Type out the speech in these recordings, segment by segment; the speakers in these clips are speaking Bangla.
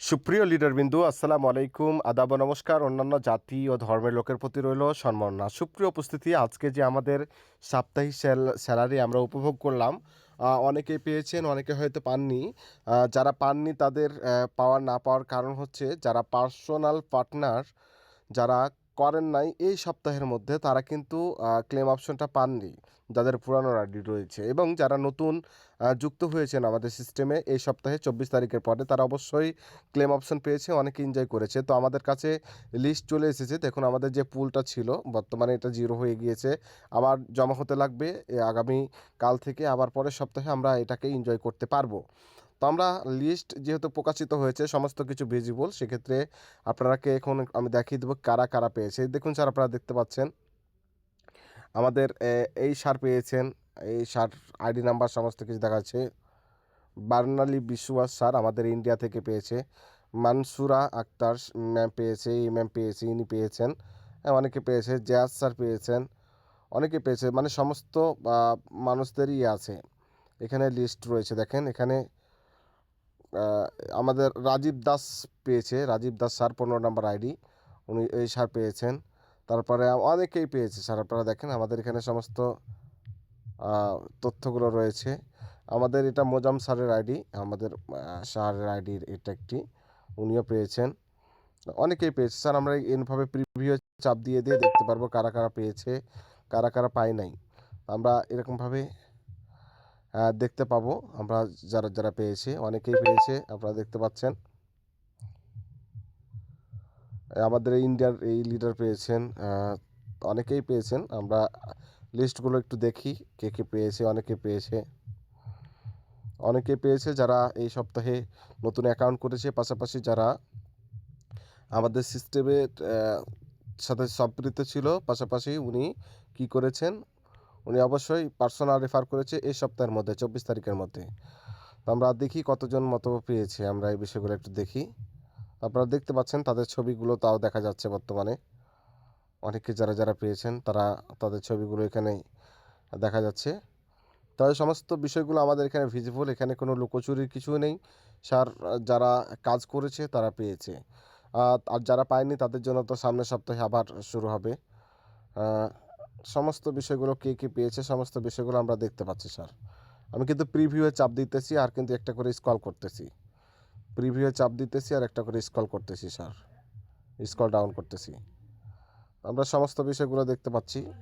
সুপ্রিয় লিডারবিন্দু, আসসালামু আলাইকুম। আদাব নমস্কার। অন্যান্য জাতি ও ধর্মের লোকের প্রতি রইল সম্মাননা। সুপ্রিয় উপস্থিতি, আজকে যে আমাদের সাপ্তাহিক স্যাল- স্যালারি আমরা উপভোগ করলাম অনেকে পেয়েছেন, অনেকে হয়তো পাননি। যারা পাননি তাদের পাওয়ার না পাওয়ার কারণ হচ্ছে যারা পার্সোনাল পার্টনার, যারা করেন নাই, এই সপ্তাহের মধ্যে তারা কিন্তু ক্লেম অপশনটা পাননি যাদের পুরানো আইডি রয়েছে। এবং যারা নতুন যুক্ত হয়েছেন আমাদের সিস্টেমে এই সপ্তাহে চব্বিশ তারিখের পরে তারা অবশ্যই ক্লেম অপশন পেয়েছে, অনেকে এনজয় করেছে। তো আমাদের কাছে লিস্ট চলে এসেছে। দেখুন, আমাদের যে পুলটা ছিল, বর্তমানে এটা জিরো হয়ে গিয়েছে। আবার জমা হতে লাগবে আগামী কাল থেকে আবার পরের সপ্তাহে আমরা এটাকে এনজয় করতে পারব। তো আমরা লিস্ট যেহেতু প্রকাশিত হয়েছে সমস্ত কিছু ভিজিবল সেক্ষেত্রে আপনারাকে এখন আমি দেখিয়ে দেবো কারা কারা পেয়েছে। দেখুন স্যার আপনারা দেখতে পাচ্ছেন। আমাদের এই সার পেয়েছেন এই সার আইডি নাম্বার সমস্ত কিছু দেখাচ্ছে। বার্নালি বিশ্বাস স্যার আমাদের ইন্ডিয়া থেকে পেয়েছে। মানসুরা আক্তার ম্যাম পেয়েছে এই ম্যাম পেয়েছে ইনি পেয়েছেন। হ্যাঁ, অনেকে পেয়েছে জায়াজ স্যার পেয়েছেন অনেকে পেয়েছে। মানে সমস্ত মানুষদেরই আছে। এখানে লিস্ট রয়েছে দেখেন এখানে আমাদের রাজীব দাস পেয়েছে, রাজীব দাস স্যার পনেরো নম্বর আইডি, উনি এই স্যার পেয়েছেন। তারপরে অনেকেই পেয়েছে, স্যার আপনারা দেখেন, আমাদের এখানে সমস্ত তথ্যগুলো রয়েছে। আমাদের এটা মোজাম স্যারের আইডি, আমাদের স্যারের আইডির এটা একটি, উনিও পেয়েছেন। অনেকেই পেয়েছে। স্যার, আমরা এইভাবে প্রিভিউ চাপ দিয়ে দিয়ে দেখতে পারব কারা কারা পেয়েছে, কারা কারা পায় নাই। আমরা এরকমভাবে দেখতে পাবো। আমরা যারা যারা পেয়েছে, অনেকেই পেয়েছে, আপনারা দেখতে পাচ্ছেন। আমাদের ইন্ডিয়ার এই লিডার পেয়েছেন অনেকেই পেয়েছেন। আমরা লিস্টগুলো একটু দেখি, কে কে পেয়েছে, অনেকে পেয়েছে। অনেকে পেয়েছে যারা এই সপ্তাহে নতুন অ্যাকাউন্ট করেছে, পাশাপাশি যারা আমাদের সিস্টেমের সাথে সম্পৃক্ত ছিল, পাশাপাশি উনি কি করেছেন? উনি অবশ্যই পার্সোনাল রেফার করেছে এই সপ্তাহের মধ্যে, চব্বিশ তারিখের মধ্যে। তো আমরা দেখি কতজন মতো পেয়েছে, আমরা এই বিষয়গুলো একটু দেখি। আপনারা দেখতে পাচ্ছেন তাদের ছবিগুলো তাও দেখা যাচ্ছে বর্তমানে। অনেকে যারা যারা পেয়েছেন তারা তাদের ছবিগুলো এখানে দেখা যাচ্ছে। তবে সমস্ত বিষয়গুলো আমাদের এখানে ভিজিবল এখানে কোনো লুকোচুরির কিছু নেই। স্যার যারা কাজ করেছে তারা পেয়েছে। আর যারা পায়নি তাদের জন্য তো সামনের সপ্তাহে আবার শুরু হবে। সমস্ত বিষয়গুলো কে কে পেয়েছে, সমস্ত বিষয়গুলো আমরা দেখতে পাচ্ছি, স্যার। আমি কিন্তু প্রিভিউয়ে চাপ দিতেছি আর কিন্তু একটা করে স্কল করতেছি। প্রিভিউয়ে চাপ দিতেছি আর একটা করে স্কল করতেছি, স্যার। স্কল ডাউন করতেছি। আমরা সমস্ত বিষয়গুলো দেখতে পাচ্ছি।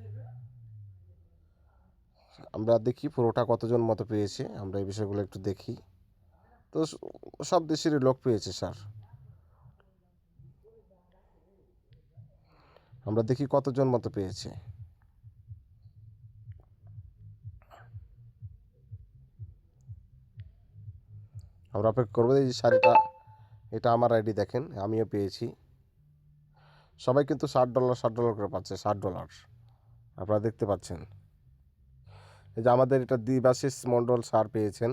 আমরা দেখি পুরোটা কতজন মতো পেয়েছে, আমরা এই বিষয়গুলো একটু দেখি। তো সব দেশেরই লোক পেয়েছে, স্যার। আমরা দেখি কতজন মতো পেয়েছে। আমরা অপেক্ষা করব যে শাড়িটা, এটা আমার আইডি দেখেন, আমিও পেয়েছি। সবাই কিন্তু ষাট ডলার ষাট ডলার করে পাচ্ছে, ষাট ডলার আপনারা দেখতে পাচ্ছেন। এই যে আমাদের এটা দিবাশিস মণ্ডল সার পেয়েছেন।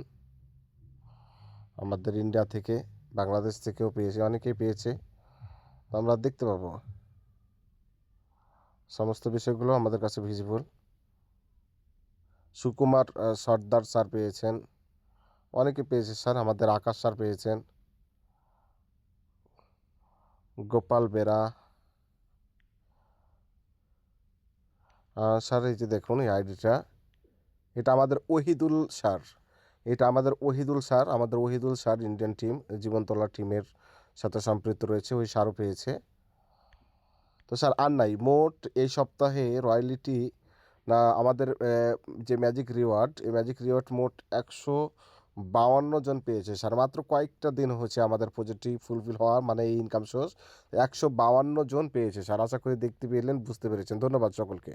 আমাদের ইন্ডিয়া থেকে, বাংলাদেশ থেকেও পেয়েছে, অনেকেই পেয়েছে। আমরা দেখতে পাবো। সমস্ত বিষয়গুলো আমাদের কাছে ভিজিবল সুকুমার সর্দার স্যার পেয়েছেন। অনেকে পেয়েছে, স্যার, আমাদের আকাশ স্যার পেয়েছেন। গোপাল বেরা। স্যার, এই যে দেখুন, এই আইডিটা এটা আমাদের ওহিদুল স্যার। এটা আমাদের ওহিদুল স্যার, আমাদের Ohidul sir Indian team Jibontala টিমের সাথে সম্পৃক্ত রয়েছে, ওই স্যারও পেয়েছে। তো স্যার, আর নাই, মোট এই সপ্তাহে রয়্যালিটি না, আমাদের যে ম্যাজিক রিওয়ার্ড এই ম্যাজিক রিওয়ার্ড মোট একশো বাউান্ন জন পেয়েছে। স্যার, মাত্র কয়েকটা দিন হচ্ছে আমাদের প্রজেক্টটি ফুলফিল হওয়ার মানে এই ইনকাম সোর্স একশো বাউান্ন জন পেয়েছে। স্যার, আশা করি দেখতে পেলেন, বুঝতে পেরেছেন। ধন্যবাদ সকলকে।